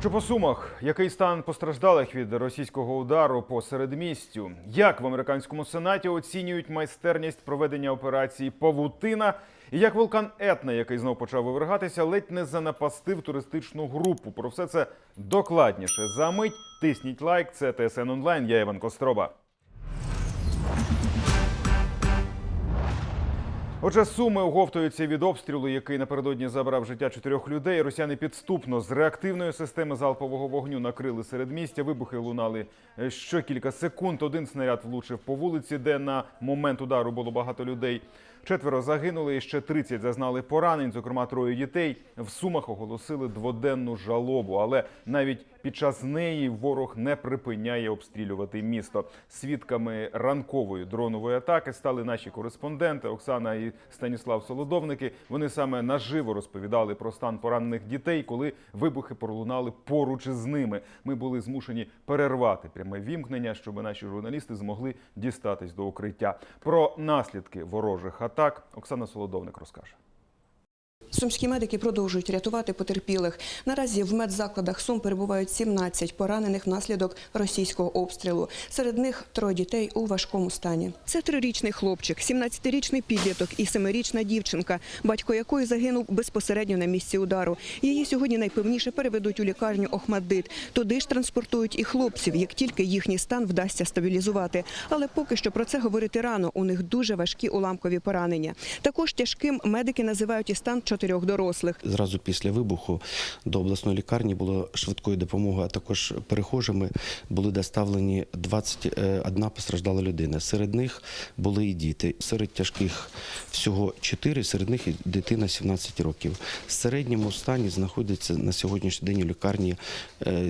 Що по сумах, який стан постраждалих від російського удару по середмістю? Як в американському сенаті оцінюють майстерність проведення операції Павутина? І як вулкан Етна, який знов почав вивергатися, ледь не занапастив туристичну групу. Про все це докладніше. За мить тисніть лайк. Це ТСН онлайн. Я Іван Костроба. Отже, суми оговтуються від обстрілу, який напередодні забрав життя чотирьох людей. Росіяни підступно з реактивної системи залпового вогню накрили середмістя. Вибухи лунали е, що кілька секунд. Один снаряд влучив по вулиці, де на момент удару було багато людей. Четверо загинули, і ще 30 зазнали поранень, зокрема троє дітей. В сумах оголосили дводенну жалобу, але навіть під час неї ворог не припиняє обстрілювати місто. Свідками ранкової дронової атаки стали наші кореспонденти Оксана і Станіслав Солодовники. Вони саме наживо розповідали про стан поранених дітей, коли вибухи пролунали поруч із ними. Ми були змушені перервати пряме вімкнення, щоб наші журналісти змогли дістатись до укриття. Про наслідки ворожих атак Оксана Солодовник розкаже. Сумські медики продовжують рятувати потерпілих. Наразі в медзакладах Сум перебувають 17 поранених внаслідок російського обстрілу. Серед них троє дітей у важкому стані. Це трирічний хлопчик, 17-річний підліток і семирічна дівчинка, батько якої загинув безпосередньо на місці удару. Її сьогодні найпевніше переведуть у лікарню Охмаддит. Туди ж транспортують і хлопців, як тільки їхній стан вдасться стабілізувати. Але поки що про це говорити рано. У них дуже важкі уламкові поранення. Також тяжким медики називають і стан чотирьох дорослих. Зразу після вибуху до обласної лікарні було швидкої допомоги, а також перехожими були доставлені 21 постраждала людина. Серед них були і діти. Серед тяжких всього 4, серед них і дитина 17 років. В середньому стані знаходиться на сьогоднішній день у лікарні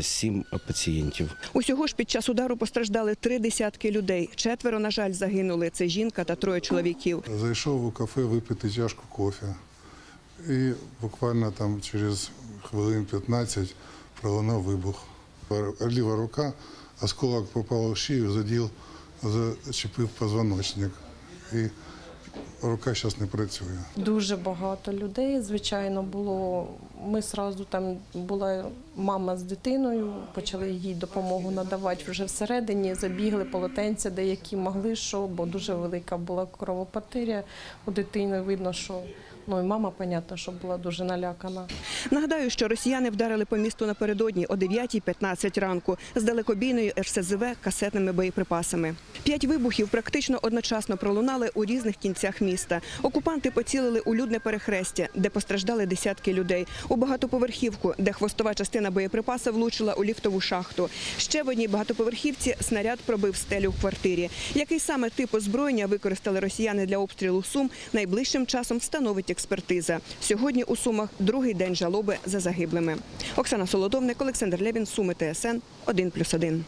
7 пацієнтів. Усього ж під час удару постраждали три десятки людей. Четверо, на жаль, загинули. Це жінка та троє чоловіків. Зайшов у кафе випити чашку кофе. І буквально там через хвилин 15 пролунав вибух. Ліва рука, осколок попав в шию, заділ, зачепив позвоночник. І рука зараз не працює. Дуже багато людей. Звичайно, було. Ми сразу там була мама з дитиною, почали їй допомогу надавати вже всередині. Забігли полотенця, деякі могли, що, бо дуже велика була кровопотеря. У дитини видно, що ну і мама, понятно, що була дуже налякана. Нагадаю, що росіяни вдарили по місту напередодні о 9.15 ранку з далекобійною РСЗВ касетними боєприпасами. П'ять вибухів практично одночасно пролунали у різних кінцях міста. Окупанти поцілили у людне перехрестя, де постраждали десятки людей. У багатоповерхівку, де хвостова частина боєприпаса влучила у ліфтову шахту. Ще в одній багатоповерхівці снаряд пробив стелю в квартирі. Який саме тип озброєння використали росіяни для обстрілу Сум, найближчим часом встановить експертиза. Сьогодні у Сумах другий день жалоби за загиблими. Оксана Солодовник, Олександр Лєвін, Суми, ТСН 1+,1.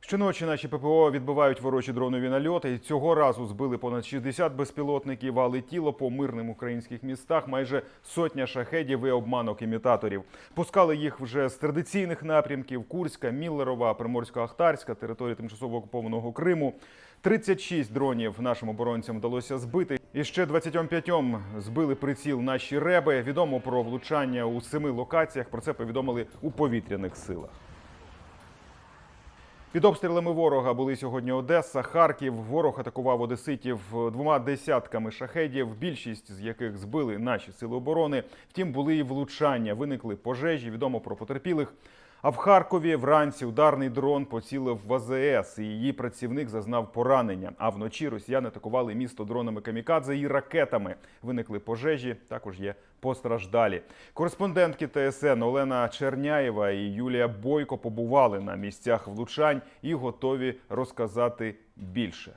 Щоночі наші ППО відбивають ворожі дронові нальоти. Цього разу збили понад 60 безпілотників, а летіло по мирним українських містах майже сотня шахедів і обманок імітаторів. Пускали їх вже з традиційних напрямків: Курська, Міллерова, Приморсько-Ахтарська, території тимчасово окупованого Криму. 36 дронів нашим оборонцям вдалося збити. І ще 25 збили приціл наші реби. Відомо про влучання у семи локаціях. Про це повідомили у повітряних силах. Під обстрілами ворога були сьогодні Одеса, Харків. Ворог атакував одеситів двома десятками шахедів, більшість з яких збили наші сили оборони. Втім, були і влучання. Виникли пожежі. Відомо про потерпілих. А в Харкові вранці ударний дрон поцілив в АЗС, і її працівник зазнав поранення. А вночі росіяни атакували місто дронами камікадзе і ракетами. Виникли пожежі. Також є постраждалі. Кореспондентки ТСН Олена Черняєва і Юлія Бойко побували на місцях влучань і готові розказати більше.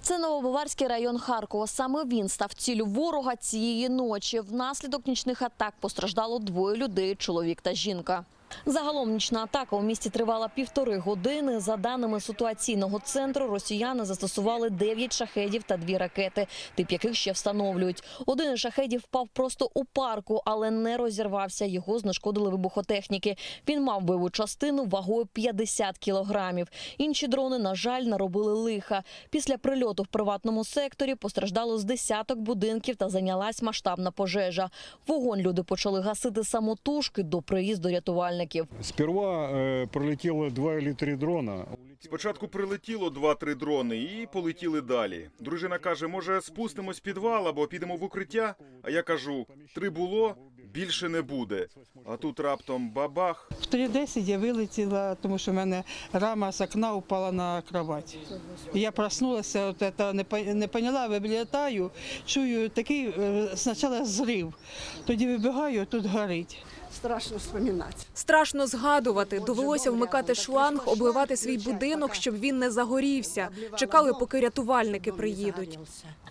Це Новобаварський район Харкова. Саме він став ціллю ворога цієї ночі. Внаслідок нічних атак постраждало двоє людей – чоловік та жінка. Загалом нічна атака у місті тривала півтори години. За даними ситуаційного центру, росіяни застосували 9 шахедів та дві ракети, тип яких ще встановлюють. Один із шахедів впав просто у парку, але не розірвався. Його знешкодили вибухотехніки. Він мав бойову частину вагою 50 кілограмів. Інші дрони, на жаль, наробили лиха. Після прильоту в приватному секторі постраждало з десяток будинків та зайнялась масштабна пожежа. Вогонь люди почали гасити самотужки до приїзду рятувальників. Сперва э, пролетело два или три дрона. Спочатку прилетіло два-три дрони і полетіли далі. Дружина каже: може, спустимось в підвал або підемо в укриття? А я кажу: три було, більше не буде. А тут раптом бабах. В 3.10 я вилетіла, тому що в мене рама з окна упала на кровать. І Я проснулася, от это, не, не поняла, вилітаю, чую такий е, спочатку зрив. Тоді вибігаю, тут горить. Страшно вспоминати. Страшно згадувати. Довелося вмикати шланг, обливати свій будинок, щоб він не загорівся. Чекали, поки рятувальники приїдуть.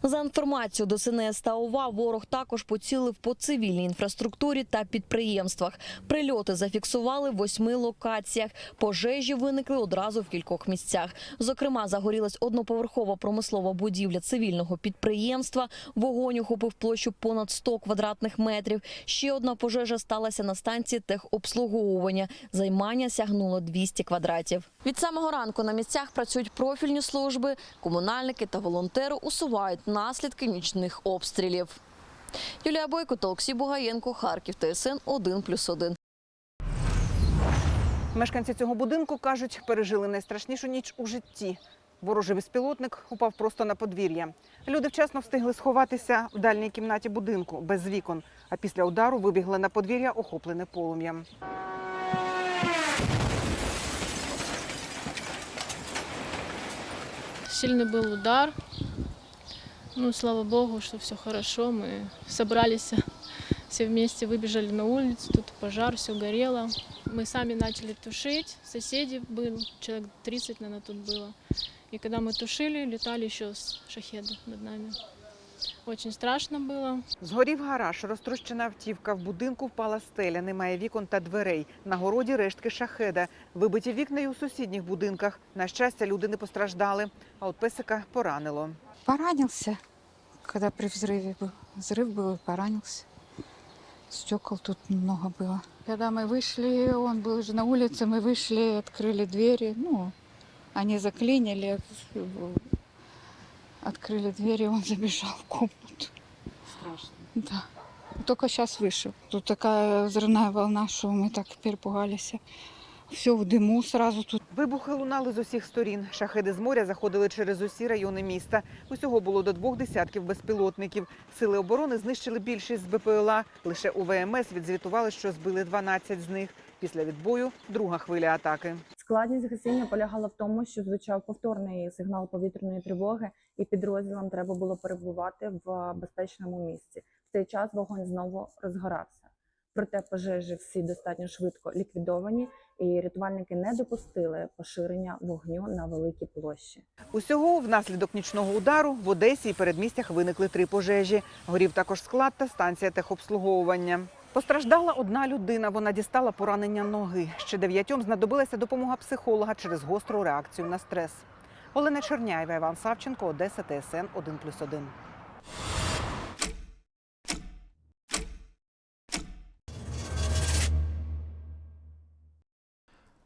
За інформацією ДСНС та ОВА, ворог також поцілив по цивільній інфраструктурі та підприємствах. Прильоти зафіксували в восьми локаціях. Пожежі виникли одразу в кількох місцях. Зокрема, загорілась одноповерхова промислова будівля цивільного підприємства. Вогонь охопив площу понад 100 квадратних метрів. Ще одна пожежа сталася на станції техобслуговування. Займання сягнуло 200 квадратів. Від самого ранку на місцях працюють профільні служби, комунальники та волонтери усувають наслідки нічних обстрілів. Юлія Бойко та Олексій Бугаєнко, Харків, ТСН 1+,1. Мешканці цього будинку кажуть, пережили найстрашнішу ніч у житті. Ворожий безпілотник упав просто на подвір'я. Люди вчасно встигли сховатися в дальній кімнаті будинку без вікон, а після удару вибігли на подвір'я, охоплене полум'ям. Сильный был удар. Ну, слава богу, что все хорошо. Мы собрались все вместе, выбежали на улицу. Тут пожар, все горело. Мы сами начали тушить. Соседи был, человек 30, наверное, тут было. И когда мы тушили, летали еще с шахеды над нами. Очень страшно было. Згорів гараж, розтрощена автівка. В будинку впала стеля, немає вікон та дверей. На городі рештки шахеда. Вибиті вікна і у сусідніх будинках. На щастя, люди не постраждали, а от песика поранило. Поранился, когда при взрыве был. Взрыв был и поранился. Стекол тут много было. Когда мы вышли, он был уже на улице, мы вышли, открыли двери. Ну, они заклинили, открыли двери, он забежал в комнату. Страшно. Да. Только сейчас вышел. Тут такая взрывная волна, что мы так перепугались. Все в дыму сразу тут. Вибухи лунали з усіх сторін. Шахеди з моря заходили через усі райони міста. Усього було до двох десятків безпілотників. Сили оборони знищили більшість з БПЛА. Лише у ВМС відзвітували, що збили 12 з них. Після відбою друга хвиля атаки. Складність гасіння полягала в тому, що звучав повторний сигнал повітряної тривоги, і підрозділам треба було перебувати в безпечному місці. В цей час вогонь знову розгорався. Проте пожежі всі достатньо швидко ліквідовані, і рятувальники не допустили поширення вогню на великій площі. Усього внаслідок нічного удару в Одесі і передмістях виникли три пожежі. Горів також склад та станція техобслуговування. Постраждала одна людина. Вона дістала поранення ноги. Ще дев'ятьом знадобилася допомога психолога через гостру реакцію на стрес. Олена Черняєва, Іван Савченко, Одеса, ТСН 1+,1.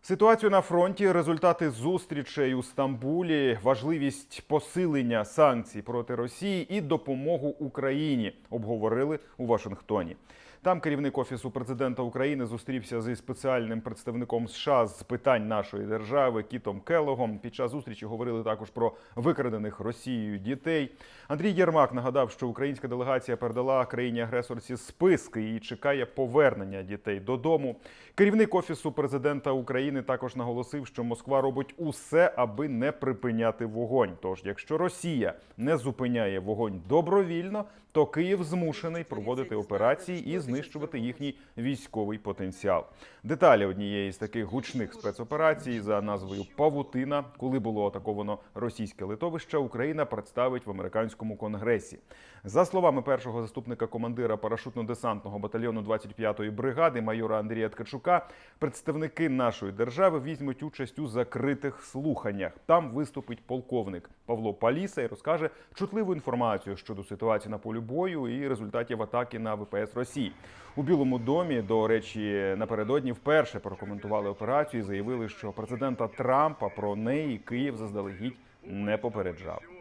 Ситуацію на фронті, результати зустрічей у Стамбулі, важливість посилення санкцій проти Росії і допомогу Україні обговорили у Вашингтоні. Там керівник офісу президента України зустрівся зі спеціальним представником США з питань нашої держави Кітом Келогом. Під час зустрічі говорили також про викрадених Росією дітей. Андрій Єрмак нагадав, що українська делегація передала країні-агресорці списки і чекає повернення дітей додому. Керівник офісу президента України також наголосив, що Москва робить усе, аби не припиняти вогонь. Тож, якщо Росія не зупиняє вогонь добровільно, то Київ змушений проводити операції і знищувати їхній військовий потенціал. Деталі однієї з таких гучних спецоперацій за назвою Павутина, коли було атаковано російське литовище, Україна представить в американському конгресі. За словами першого заступника командира парашутно-десантного батальйону 25-ї бригади майора Андрія Ткачука, представники нашої держави візьмуть участь у закритих слуханнях. Там виступить полковник Павло Паліса і розкаже чутливу інформацію щодо ситуації на полі бою і результатів атаки на ВПС Росії. У Білому домі, до речі, напередодні вперше прокоментували операцію і заявили, що президента Трампа про неї Київ заздалегідь не попереджав.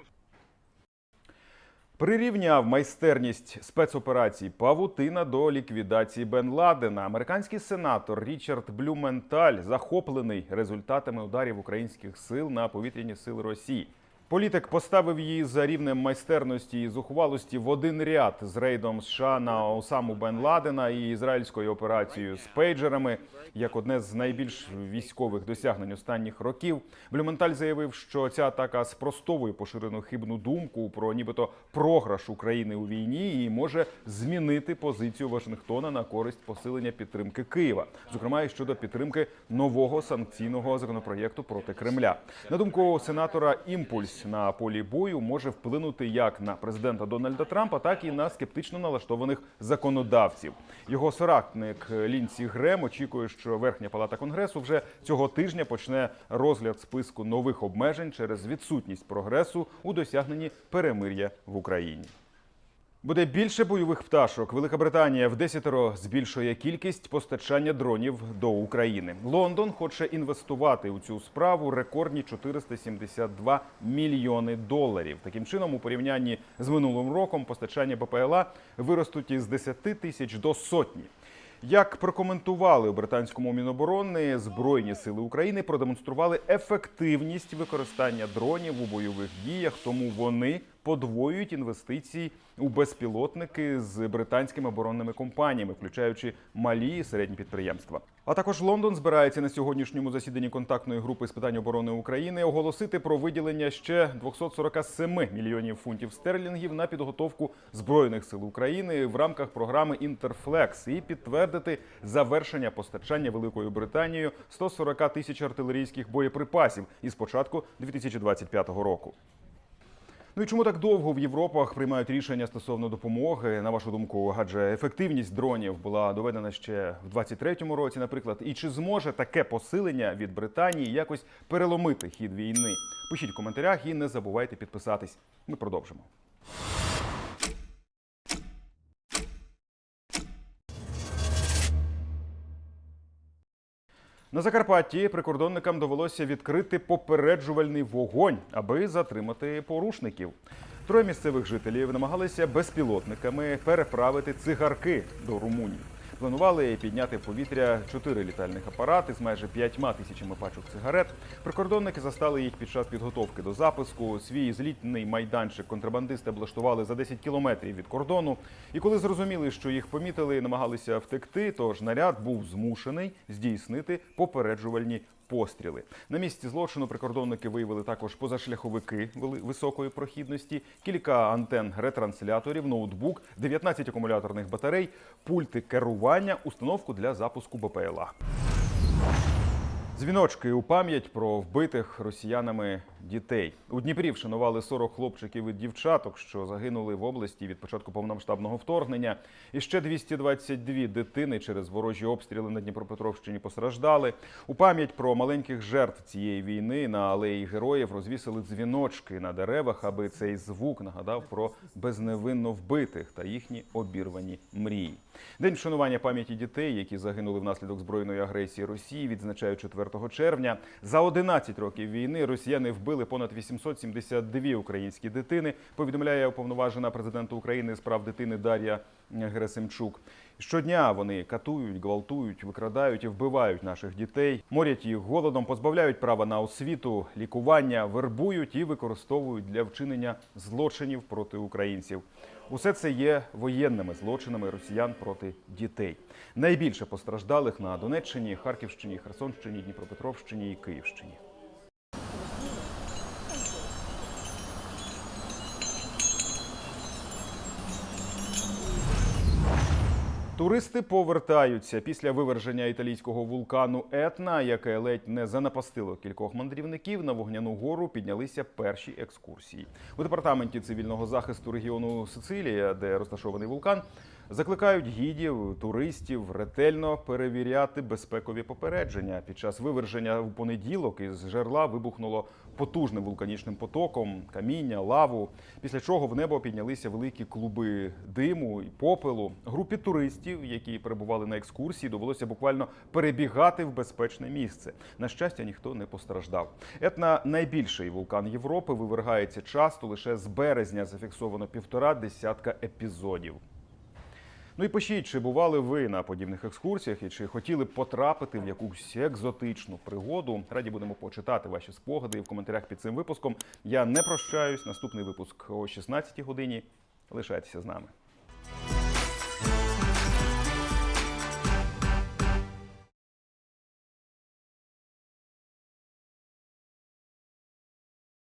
Прирівняв майстерність спецоперацій Павутина до ліквідації Бен Ладена. Американський сенатор Річард Блюменталь захоплений результатами ударів українських сил на повітряні сили Росії. Політик поставив її за рівнем майстерності і зухвалості в один ряд з рейдом США на Осаму Бен Ладена і ізраїльською операцією з пейджерами як одне з найбільш військових досягнень останніх років. Блюменталь заявив, що ця атака спростовує поширену хибну думку про нібито програш України у війні і може змінити позицію Вашингтона на користь посилення підтримки Києва, зокрема і щодо підтримки нового санкційного законопроєкту проти Кремля. На думку сенатора, імпульс на полі бою може вплинути як на президента Дональда Трампа, так і на скептично налаштованих законодавців. Його соратник Лінсі Грем очікує, що верхня палата конгресу вже цього тижня почне розгляд списку нових обмежень через відсутність прогресу у досягненні перемир'я в Україні. Буде більше бойових пташок. Велика Британія в десятеро збільшує кількість постачання дронів до України. Лондон хоче інвестувати у цю справу рекордні 472 мільйони доларів. Таким чином, у порівнянні з минулим роком, постачання БПЛА виростуть із 10 тисяч до сотні. Як прокоментували у британському міноборони, збройні сили України продемонстрували ефективність використання дронів у бойових діях, тому вони подвоюють інвестиції у безпілотники з британськими оборонними компаніями, включаючи малі і середні підприємства. А також Лондон збирається на сьогоднішньому засіданні контактної групи з питань оборони України оголосити про виділення ще 247 мільйонів фунтів стерлінгів на підготовку збройних сил України в рамках програми Інтерфлекс і підтвердити завершення постачання Великою Британією 140 тисяч артилерійських боєприпасів із початку 2025 року. Ну і чому так довго в Європах приймають рішення стосовно допомоги? На вашу думку, адже ефективність дронів була доведена ще в 23-му році, наприклад. І чи зможе таке посилення від Британії якось переломити хід війни? Пишіть в коментарях і не забувайте підписатись. Ми продовжимо. На Закарпатті прикордонникам довелося відкрити попереджувальний вогонь, аби затримати порушників. Троє місцевих жителів намагалися безпілотниками переправити цигарки до Румунії. Планували підняти в повітря чотири літальних апарати з майже п'ятьма тисячами пачок цигарет. Прикордонники застали їх під час підготовки до запуску. Свій злітний майданчик контрабандисти облаштували за 10 кілометрів від кордону. І коли зрозуміли, що їх помітили, намагалися втекти, тож наряд був змушений здійснити попереджувальні постріли. На місці злочину прикордонники виявили також позашляховики високої прохідності, кілька антен ретрансляторів, ноутбук, 19 акумуляторних батарей, пульти керування, установку для запуску БПЛА. Дзвіночки у пам'ять про вбитих росіянами дітей. У Дніпрі вшанували 40 хлопчиків і дівчаток, що загинули в області від початку повномасштабного вторгнення. І ще 222 дитини через ворожі обстріли на Дніпропетровщині постраждали. У пам'ять про маленьких жертв цієї війни на алеї героїв розвісили дзвіночки на деревах, аби цей звук нагадав про безневинно вбитих та їхні обірвані мрії. День вшанування пам'яті дітей, які загинули внаслідок збройної агресії Росії, відзначають 4 червня. За 11 років війни росіяни вбили понад 872 українські дитини. Повідомляє уповноважена президента України з прав дитини Дар'я Герасимчук. Щодня вони катують, гвалтують, викрадають і вбивають наших дітей, морять їх голодом, позбавляють права на освіту, лікування, вербують і використовують для вчинення злочинів проти українців. Усе це є воєнними злочинами росіян проти дітей. Найбільше постраждалих на Донеччині, Харківщині, Херсонщині, Дніпропетровщині і Київщині. Туристи повертаються після виверження італійського вулкану Етна, яке ледь не занапастило кількох мандрівників. На вогняну гору піднялися перші екскурсії. У департаменті цивільного захисту регіону Сицилія, де розташований вулкан, закликають гідів, туристів ретельно перевіряти безпекові попередження. Під час виверження в понеділок із жерла вибухнуло потужним вулканічним потоком, каміння, лаву. Після чого в небо піднялися великі клуби диму і попелу. Групі туристів, які перебували на екскурсії, довелося буквально перебігати в безпечне місце. На щастя, ніхто не постраждав. Етна найбільший вулкан Європи вивергається часто. Лише з березня зафіксовано півтора десятка епізодів. Ну і пишіть, чи бували ви на подібних екскурсіях і чи хотіли б потрапити в якусь екзотичну пригоду. Раді будемо почитати ваші спогади в коментарях під цим випуском. Я не прощаюсь. Наступний випуск о 16 годині. Лишайтеся з нами.